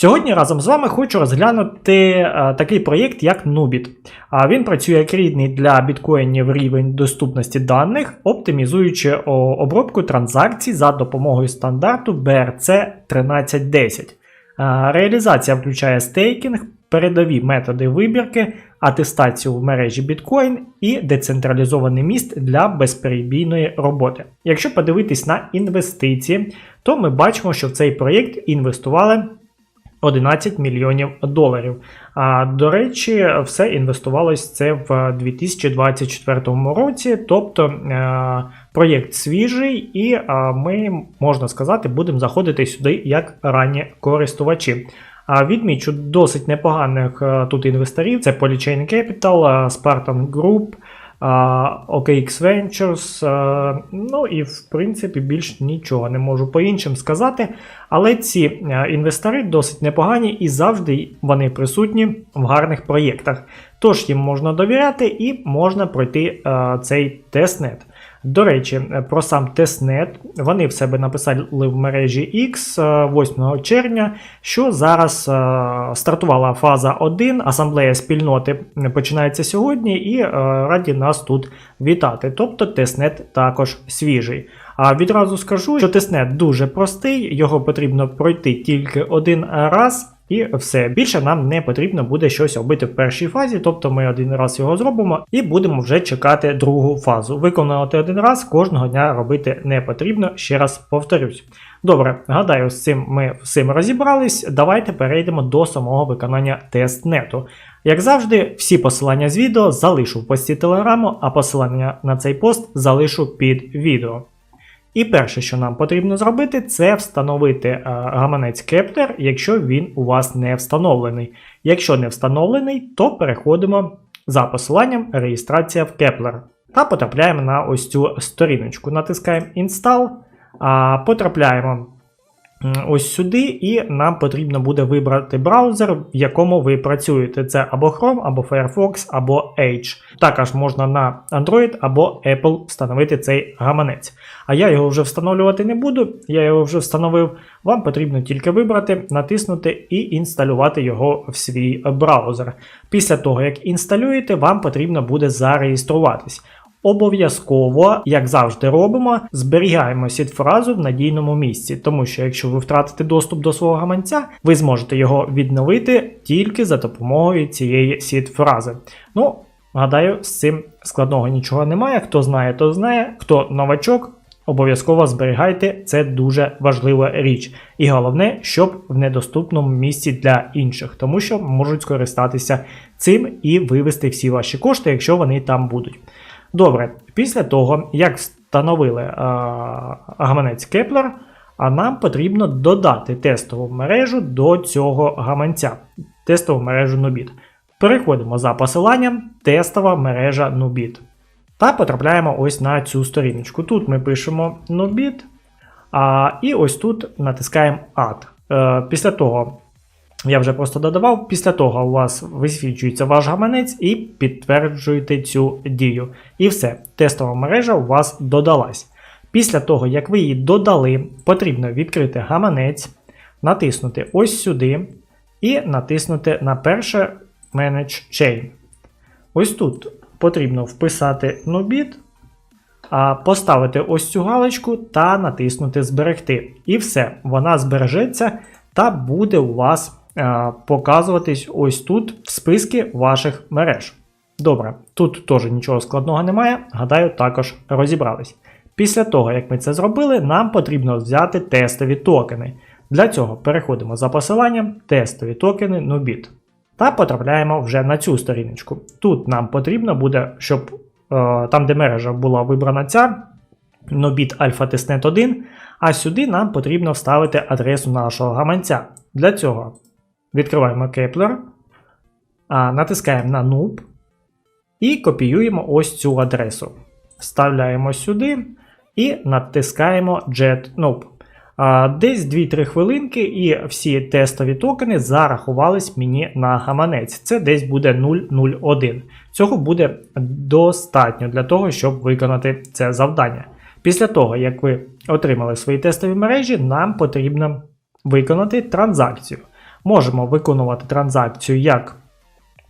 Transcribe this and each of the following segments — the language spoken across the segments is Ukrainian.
Сьогодні разом з вами хочу розглянути е, такий проєкт, як Nubit. Він працює як рідний для біткоїнів рівень доступності даних, оптимізуючи обробку транзакцій за допомогою стандарту BRC 1310. А, Реалізація включає стейкінг, передові методи вибірки, атестацію в мережі біткоін і децентралізований міст для безперебійної роботи. Якщо подивитись на інвестиції, то ми бачимо, що в цей проєкт інвестували 11 мільйонів доларів. А до речі, все інвестувалось це в 2024 році, тобто е, проєкт свіжий, і ми, можна сказати, будемо заходити сюди як ранні користувачі. А відмічу досить непоганих е, тут інвесторів: це Polychain Capital, е, Spartan Group. OKX Ventures, ну і в принципі більш нічого не можу по іншим сказати. Але ці інвестори досить непогані і завжди вони присутні в гарних проєктах. Тож їм можна довіряти і можна пройти цей тестнет. До речі, е, про сам тестнет вони в себе написали в мережі X е, 8 червня, що зараз е, стартувала фаза 1, асамблея спільноти починається сьогодні, і е, раді нас тут вітати. Тобто тестнет також свіжий. А відразу скажу, що тестнет дуже простий, його потрібно пройти тільки один раз. І все більше нам не потрібно буде щось робити в першій фазі, тобто ми один раз його зробимо і будемо вже чекати другу фазу. Виконувати один раз кожного дня робити не потрібно, ще раз повторюсь. Добре, гадаю, з цим ми всім розібрались. Давайте перейдемо до самого виконання тестнету. Як завжди, всі посилання з відео залишу в пості телеграму, а посилання на цей пост залишу під відео. І перше, що нам потрібно зробити, це встановити е, гаманець Кеплер, якщо він у вас не встановлений. Якщо не встановлений, то переходимо за посиланням реєстрація в Кеплер та потрапляємо на ось цю сторіночку. Натискаємо Install, потрапляємо ось сюди, і нам потрібно буде вибрати браузер, в якому ви працюєте. Це або Chrome, або Firefox, або Edge. Також можна на Android або Apple встановити цей гаманець. А я його вже встановлювати не буду, я його вже встановив. Вам потрібно тільки вибрати, натиснути і інсталювати його в свій браузер. Після того, як інсталюєте, вам потрібно буде зареєструватись. Обов'язково, як завжди робимо, зберігаємо сід-фразу в надійному місці, тому що якщо ви втратите доступ до свого гаманця, ви зможете його відновити тільки за допомогою цієї сід-фрази. Ну, гадаю, з цим складного нічого немає. Хто знає, то знає, хто новачок. Обов'язково зберігайте, це дуже важлива річ. І головне, щоб в недоступному місці для інших, тому що можуть скористатися цим і вивести всі ваші кошти, якщо вони там будуть. Добре, після того, як встановили е, гаманець Кеплер, а нам потрібно додати тестову мережу до цього гаманця, тестову мережу Nubit. Переходимо за посиланням тестова мережа Nubit. Та потрапляємо ось на цю сторіночку. Тут ми пишемо Nubit, а, і ось тут натискаємо Add. Е, після того я вже просто додавав. Після того у вас висвічується ваш гаманець і підтверджуєте цю дію. І все, тестова мережа у вас додалась. Після того, як ви її додали, потрібно відкрити гаманець, натиснути ось сюди і натиснути на перше Manage Chain. Ось тут потрібно вписати Nubit, поставити ось цю галочку та натиснути Зберегти. І все, вона збережеться та буде у вас показуватись ось тут в списки ваших мереж. Добре, тут теж нічого складного немає, гадаю, також розібрались. Після того, як ми це зробили, нам потрібно взяти тестові токени. Для цього переходимо за посиланням тестові токени Nubit та потрапляємо вже на цю сторіночку. Тут нам потрібно буде, щоб е, там, де мережа була вибрана ця, Nobit Alpha Testnet 1, а сюди нам потрібно вставити адресу нашого гаманця. Для цього відкриваємо Kepler, натискаємо на Noob і копіюємо ось цю адресу. Вставляємо сюди і натискаємо Jet Noob. Десь 2-3 хвилинки, і всі тестові токени зарахувались мені на гаманець. Це десь буде 001. Цього буде достатньо для того, щоб виконати це завдання. Після того, як ви отримали свої тестові мережі, нам потрібно виконати транзакцію. Можемо виконувати транзакцію як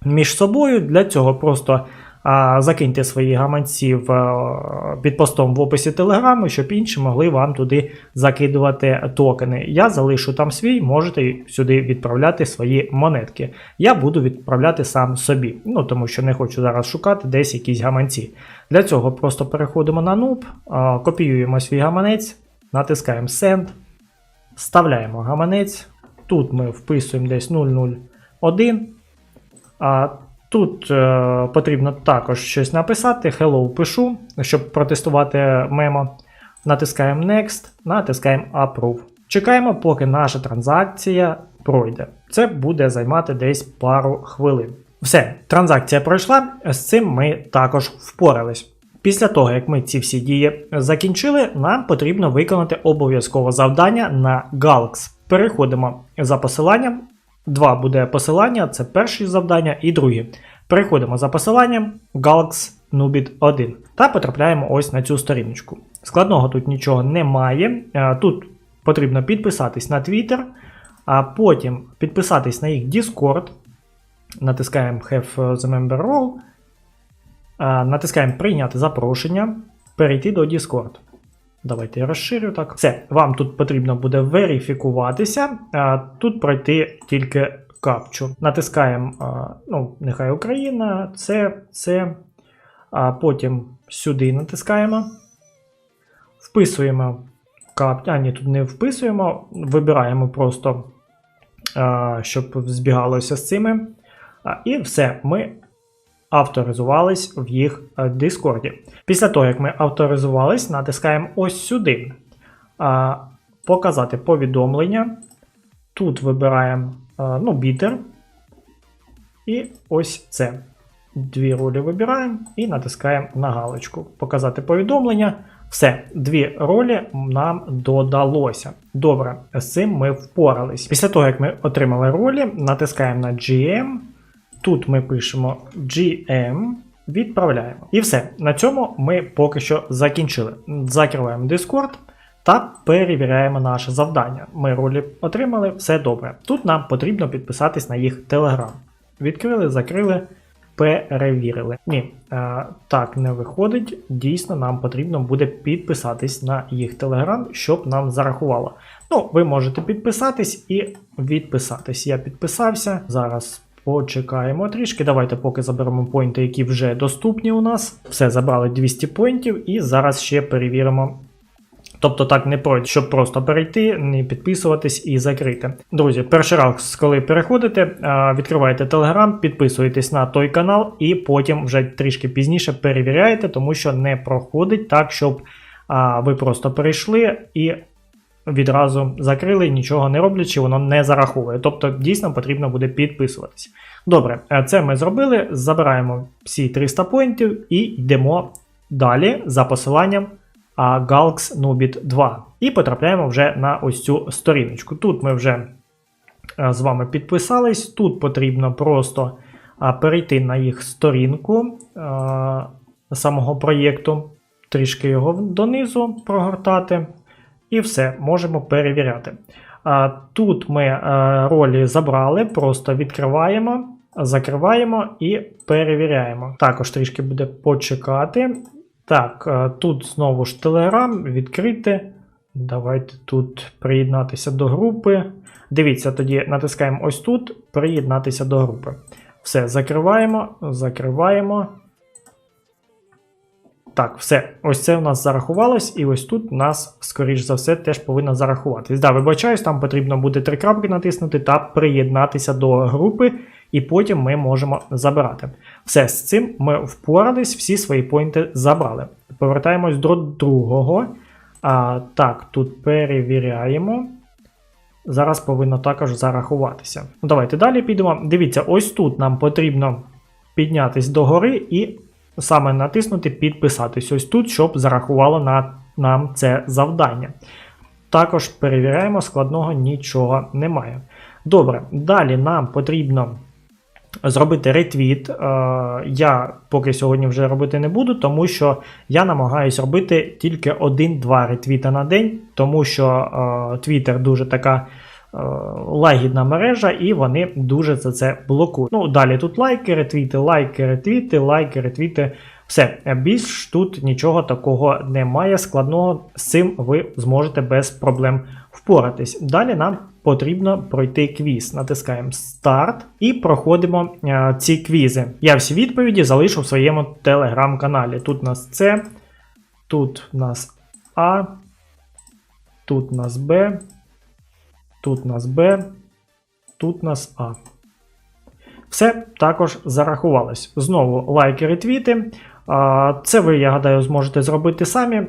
між собою. Для цього просто а, закиньте свої гаманці в, а, під постом в описі Телеграму, щоб інші могли вам туди закидувати токени. Я залишу там свій, можете сюди відправляти свої монетки. Я буду відправляти сам собі, ну тому що не хочу зараз шукати десь якісь гаманці. Для цього просто переходимо на а, копіюємо свій гаманець, натискаємо Send, вставляємо гаманець. Тут ми вписуємо десь 001. А тут е, потрібно також щось написати. Hello пишу, щоб протестувати мемо. Натискаємо Next, натискаємо Approve. Чекаємо, поки наша транзакція пройде. Це буде займати десь пару хвилин. Все, транзакція пройшла, з цим ми також впорались. Після того, як ми ці всі дії закінчили, нам потрібно виконати обов'язкове завдання на Galx. Переходимо за посиланням. Два буде посилання, це перше завдання і друге. Переходимо за посиланням Galx Nubit 1 та потрапляємо ось на цю сторіночку. Складного тут нічого немає. Е, Тут потрібно підписатись на Twitter, а потім підписатись на їх Discord. Натискаємо Have the Member Role. Натискаємо Прийняти запрошення, перейти до Discord. Давайте я розширю так. Все, вам тут потрібно буде верифікуватися. А, Тут пройти тільки капчу. Натискаємо, ну, нехай Україна, це, це. А потім сюди натискаємо. Вписуємо капчу. А, ні, тут не вписуємо. Вибираємо просто, щоб збігалося з цими. І все, ми авторизувались в їх е, Дискорді. Після того, як ми авторизувались, натискаємо ось сюди. Показати повідомлення. Тут вибираємо ну, бітер. І ось це. Дві ролі вибираємо і натискаємо на галочку. Показати повідомлення. Все, дві ролі нам додалося. Добре, з цим ми впорались. Після того, як ми отримали ролі, натискаємо на GM. Тут ми пишемо GM, відправляємо. І все. На цьому ми поки що закінчили. Закриваємо Discord та перевіряємо наше завдання. Ми ролі отримали, все добре. Тут нам потрібно підписатись на їх Telegram. Відкрили, закрили, перевірили. Ні, е, так не виходить. Дійсно, нам потрібно буде підписатись на їх Telegram, щоб нам зарахувало. Ну, ви можете підписатись і відписатись. Я підписався. Зараз почекаємо трішки. Давайте поки заберемо поінти, які вже доступні у нас. Все, забрали 200 поінтів, і зараз ще перевіримо. Тобто так не пройде, щоб просто перейти, не підписуватись і закрити. Друзі, перший раз, коли переходите, відкриваєте Telegram, підписуєтесь на той канал, і потім вже трішки пізніше перевіряєте, тому що не проходить так, щоб ви просто перейшли і відразу закрили, нічого не роблячи, воно не зараховує. Тобто дійсно потрібно буде підписуватись. Добре, е, це ми зробили. Забираємо всі 300 поінтів і йдемо далі за посиланням Galx Nubit 2. І потрапляємо вже на ось цю сторіночку. Тут ми вже е, з вами підписались. Тут потрібно просто перейти на їх сторінку самого проєкту, трішки його донизу прогортати. І все, можемо перевіряти. Тут ми ролі забрали, просто відкриваємо, закриваємо і перевіряємо. Також трішки буде почекати. Так, тут знову ж Telegram, відкрити. Давайте тут приєднатися до групи. Дивіться, тоді натискаємо ось тут, приєднатися до групи. Все, закриваємо, закриваємо. Так, все, ось це у нас зарахувалось, і ось тут у нас, скоріш за все, теж повинно зарахуватись. Да, вибачаюсь, там потрібно буде три крапки натиснути та приєднатися до групи, і потім ми можемо забирати. Все, з цим ми впорались, всі свої поінти забрали. Повертаємось до другого. А, Так, тут перевіряємо. Зараз повинно також зарахуватися. Ну, Давайте далі підемо. Дивіться, ось тут нам потрібно піднятись до гори і саме натиснути підписатись ось тут, щоб зарахувало на нам це завдання. Також перевіряємо, складного нічого немає. Добре, далі нам потрібно зробити ретвіт. Е, Я поки сьогодні вже робити не буду, тому що я намагаюсь робити тільки один-два ретвіта на день, тому що Twitter дуже така. Е, Лагідна мережа, і вони дуже за це блокують. Ну, далі тут лайки, ретвіти, лайки, ретвіти, лайки, ретвіти. Все, більш тут нічого такого немає. Складного з цим ви зможете без проблем впоратись. Далі нам потрібно пройти квіз. Натискаємо старт і проходимо е, ці квізи. Я всі відповіді залишу в своєму телеграм-каналі. Тут у нас С, тут у нас А, тут у нас Б, тут у нас Б, тут у нас А. Все також зарахувалось. Знову лайки, ретвіти. Це ви, я гадаю, зможете зробити самі.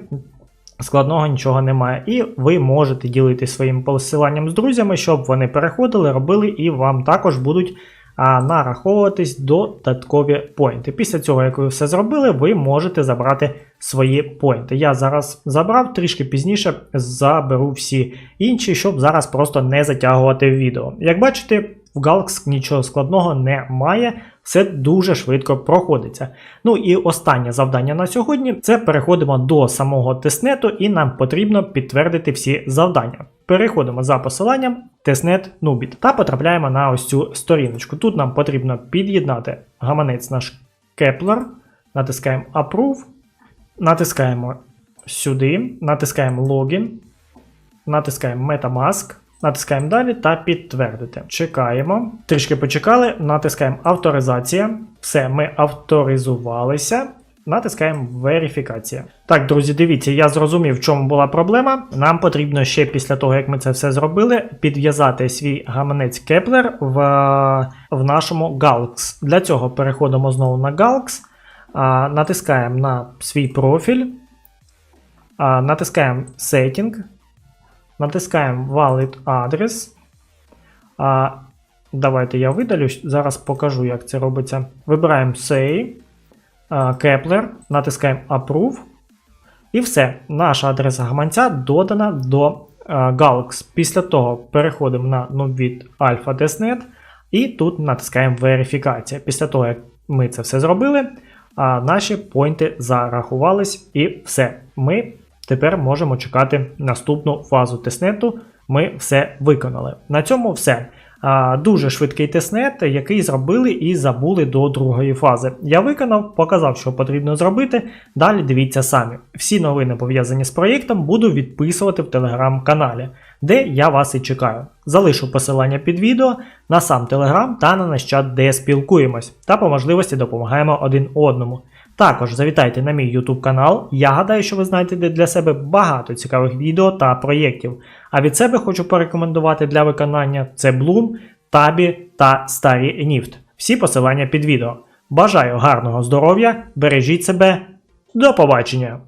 Складного нічого немає. І ви можете ділитися своїм посиланням з друзями, щоб вони переходили, робили, і вам також будуть а, нараховуватись додаткові поінти. Після цього, як ви все зробили, ви можете забрати свої поінти. Я зараз забрав, трішки пізніше заберу всі інші, щоб зараз просто не затягувати відео. Як бачите, в Galx нічого складного немає, все дуже швидко проходиться. Ну і останнє завдання на сьогодні це переходимо до самого тестнету, і нам потрібно підтвердити всі завдання. Переходимо за посиланням тестнет Nubit та потрапляємо на ось цю сторіночку. Тут нам потрібно під'єднати гаманець наш Kepler, натискаємо Approve, натискаємо сюди, натискаємо Login, натискаємо Metamask. Натискаємо далі та підтвердити. Чекаємо. Трішки почекали, натискаємо авторизація. Все, ми авторизувалися. Натискаємо верифікація. Так, друзі, дивіться, я зрозумів, в чому була проблема. Нам потрібно ще після того, як ми це все зробили, підв'язати свій гаманець Kepler в, в нашому Galx. Для цього переходимо знову на Galx, натискаємо на свій профіль, натискаємо Setting. Натискаємо Valid адрес. А, Давайте я видалю. Зараз покажу, як це робиться. Вибираємо Say, Kepler, натискаємо Approve. І все. Наша адреса гаманця додана до а, Galx. Після того переходимо на Nubit Alpha Testnet. І тут натискаємо верифікація. Після того, як ми це все зробили, наші поінти зарахувались і все. Ми Тепер можемо чекати наступну фазу тестнету. Ми все виконали. На цьому все. Дуже швидкий тестнет, який зробили і забули до другої фази. Я виконав, показав, що потрібно зробити. Далі дивіться самі. Всі новини пов'язані з проєктом буду відписувати в телеграм-каналі, де я вас і чекаю. Залишу посилання під відео на сам телеграм та на наш чат, де спілкуємось, та по можливості допомагаємо один одному. Також завітайте на мій YouTube канал. Я гадаю, що ви знайдете для себе багато цікавих відео та проєктів. А від себе хочу порекомендувати для виконання це Bloom, Tabі та Старі Ніфт. Всі посилання під відео. Бажаю гарного здоров'я, бережіть себе, до побачення!